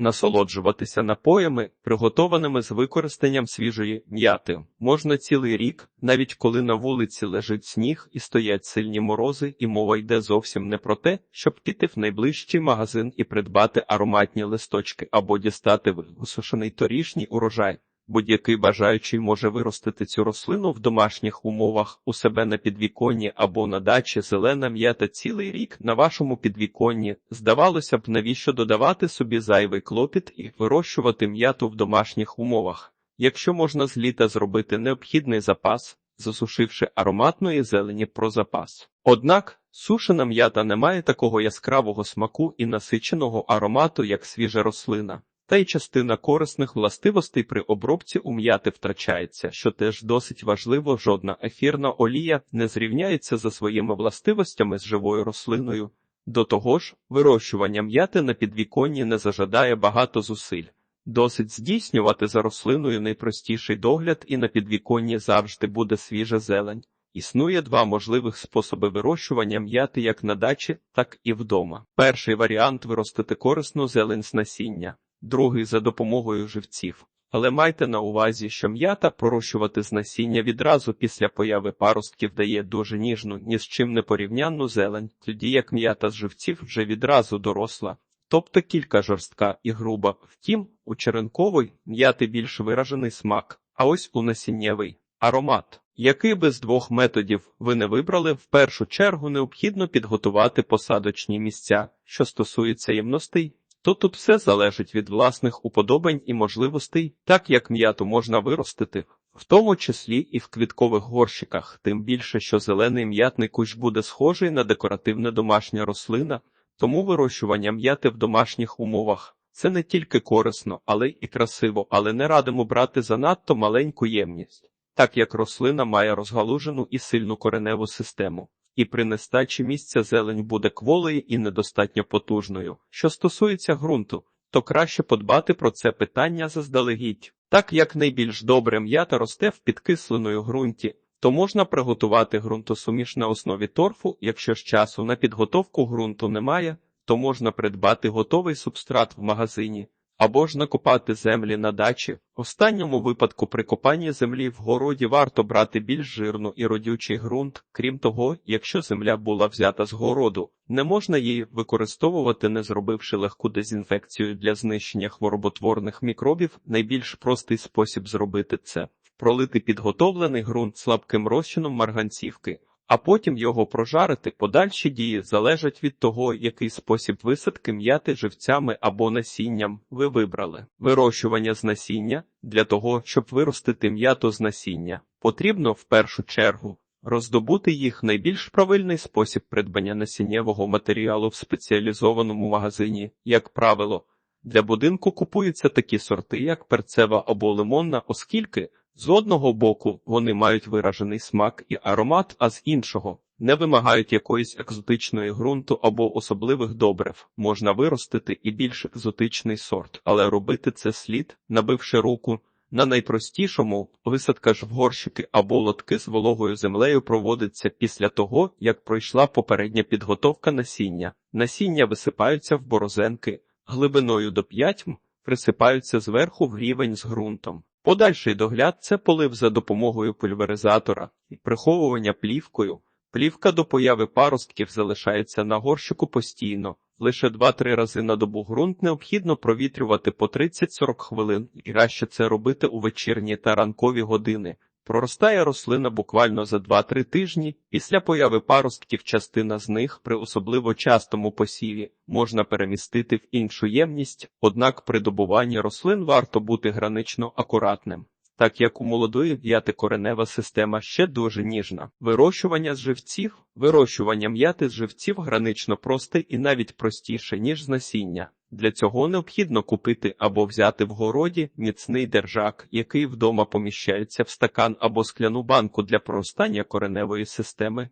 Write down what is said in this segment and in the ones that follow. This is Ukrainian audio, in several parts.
Насолоджуватися напоями, приготованими з використанням свіжої м'яти, можна цілий рік, навіть коли на вулиці лежить сніг і стоять сильні морози, і мова йде зовсім не про те, щоб піти в найближчий магазин і придбати ароматні листочки або дістати висушений торішній урожай. Будь-який бажаючий може виростити цю рослину в домашніх умовах у себе на підвіконні або на дачі зелена м'ята цілий рік на вашому підвіконні. Здавалося б, навіщо додавати собі зайвий клопіт і вирощувати м'яту в домашніх умовах, якщо можна з літа зробити необхідний запас, засушивши ароматної зелені про запас. Однак сушена м'ята не має такого яскравого смаку і насиченого аромату, як свіжа рослина. Та й частина корисних властивостей при обробці у м'яти втрачається, що теж досить важливо, жодна ефірна олія не зрівняється за своїми властивостями з живою рослиною. До того ж, вирощування м'яти на підвіконні не зажадає багато зусиль. Досить здійснювати за рослиною найпростіший догляд, і на підвіконні завжди буде свіжа зелень. Існує два можливих способи вирощування м'яти як на дачі, так і вдома. Перший варіант виростити корисну зелень з насіння другий за допомогою живців. Але майте на увазі, що м'ята пророщувати з насіння відразу після появи паростків дає дуже ніжну, ні з чим не порівнянну зелень, тоді як м'ята з живців вже відразу доросла, тобто кілька жорстка і груба. Втім, у черенковий м'яти більш виражений смак, а ось у насіннєвий аромат. Який би з двох методів ви не вибрали, в першу чергу необхідно підготувати посадочні місця, що стосується ємностей, то тут все залежить від власних уподобань і можливостей, так як м'яту можна виростити, в тому числі і в квіткових горщиках, тим більше, що зелений м'ятний кущ буде схожий на декоративне домашня рослина, тому вирощування м'яти в домашніх умовах це не тільки корисно, але й красиво, але не радимо брати занадто маленьку ємність, так як рослина має розгалужену і сильну кореневу систему і при нестачі місця зелень буде кволою і недостатньо потужною. Що стосується ґрунту, то краще подбати про це питання заздалегідь. Так як найбільш добре м'ята росте в підкисленої ґрунті, то можна приготувати ґрунтосуміш на основі торфу, якщо ж часу на підготовку ґрунту немає, то можна придбати готовий субстрат в магазині або ж накопати землі на дачі. В останньому випадку при копанні землі в городі варто брати більш жирну і родючий ґрунт. Крім того, якщо земля була взята з городу, не можна її використовувати, не зробивши легку дезінфекцію для знищення хвороботворних мікробів. Найбільш простий спосіб зробити це пролити підготовлений ґрунт слабким розчином марганцівки а потім його прожарити. Подальші дії залежать від того, який спосіб висадки м'яти живцями або насінням ви вибрали. Вирощування з насіння для того, щоб виростити м'яту з насіння, потрібно в першу чергу. Роздобути їх найбільш правильний спосіб придбання насіннєвого матеріалу в спеціалізованому магазині, як правило, для будинку купуються такі сорти, як перцева або лимонна, оскільки з одного боку вони мають виражений смак і аромат, а з іншого не вимагають якоїсь екзотичної ґрунту або особливих добрив. Можна виростити і більш екзотичний сорт, але робити це слід, набивши руку. На найпростішому висадка ж в горщики або лотки з вологою землею проводиться після того, як пройшла попередня підготовка насіння. Насіння висипаються в борозенки глибиною до 5 м, присипаються зверху в рівень з ґрунтом. Подальший догляд це полив за допомогою пульверизатора і приховування плівкою. Плівка до появи паростків залишається на горщику постійно. Лише 2-3 рази на добу ґрунт необхідно провітрювати по 30-40 хвилин, і краще це робити у вечірні та ранкові години. Проростає рослина буквально за 2-3 тижні. Після появи паростків частина з них при особливо частому посіві можна перемістити в іншу ємність, однак при добуванні рослин варто бути гранично акуратним. Так як у молодої в'яти коренева система ще дуже ніжна. Вирощування з живців, вирощування м'яти з живців гранично просте і навіть простіше, ніж з насіння. Для цього необхідно купити або взяти в городі міцний держак, який вдома поміщається в стакан або скляну банку для проростання кореневої системи.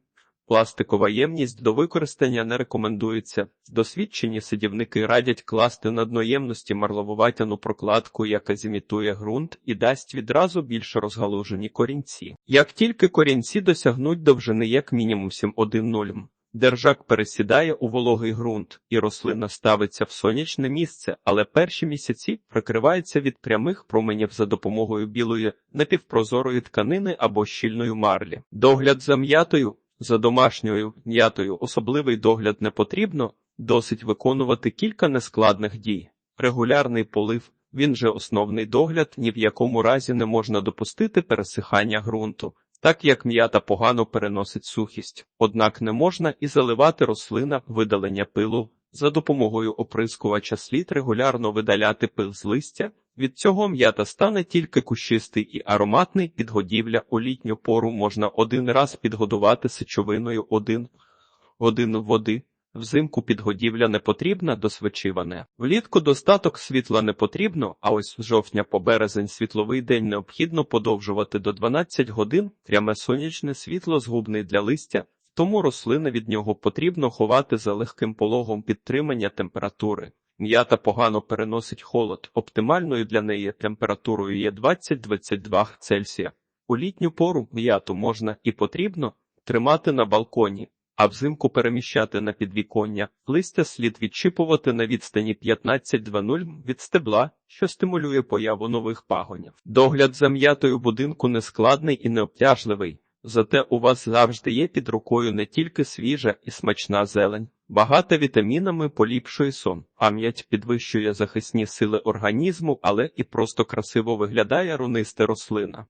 Пластикова ємність до використання не рекомендується. Досвідчені сидівники радять класти на дно ємності марловуватяну прокладку, яка зімітує ґрунт і дасть відразу більш розгалужені корінці. Як тільки корінці досягнуть довжини як мінімум 7,1,0 Держак пересідає у вологий ґрунт, і рослина ставиться в сонячне місце, але перші місяці прикривається від прямих променів за допомогою білої напівпрозорої тканини або щільної марлі. Догляд за м'ятою, за домашньою м'ятою особливий догляд не потрібно, досить виконувати кілька нескладних дій. Регулярний полив, він же основний догляд, ні в якому разі не можна допустити пересихання ґрунту. Так як м'ята погано переносить сухість, однак не можна і заливати рослина видалення пилу. За допомогою оприскувача слід регулярно видаляти пил з листя. Від цього м'ята стане тільки кущистий і ароматний підгодівля у літню пору можна один раз підгодувати сечовиною один годин води. Взимку підгодівля не потрібна, досвечиване. Влітку достаток світла не потрібно, а ось з жовтня по березень світловий день необхідно подовжувати до 12 годин. Пряме сонячне світло згубний для листя, тому рослини від нього потрібно ховати за легким пологом підтримання температури. М'ята погано переносить холод. Оптимальною для неї температурою є 20-22 Цельсія. У літню пору м'яту можна і потрібно тримати на балконі а взимку переміщати на підвіконня. Листя слід відчіпувати на відстані 15-20 від стебла, що стимулює появу нових пагонів. Догляд за м'ятою будинку нескладний і необтяжливий, зате у вас завжди є під рукою не тільки свіжа і смачна зелень. Багата вітамінами поліпшує сон, а м'ять підвищує захисні сили організму, але і просто красиво виглядає рунисте рослина.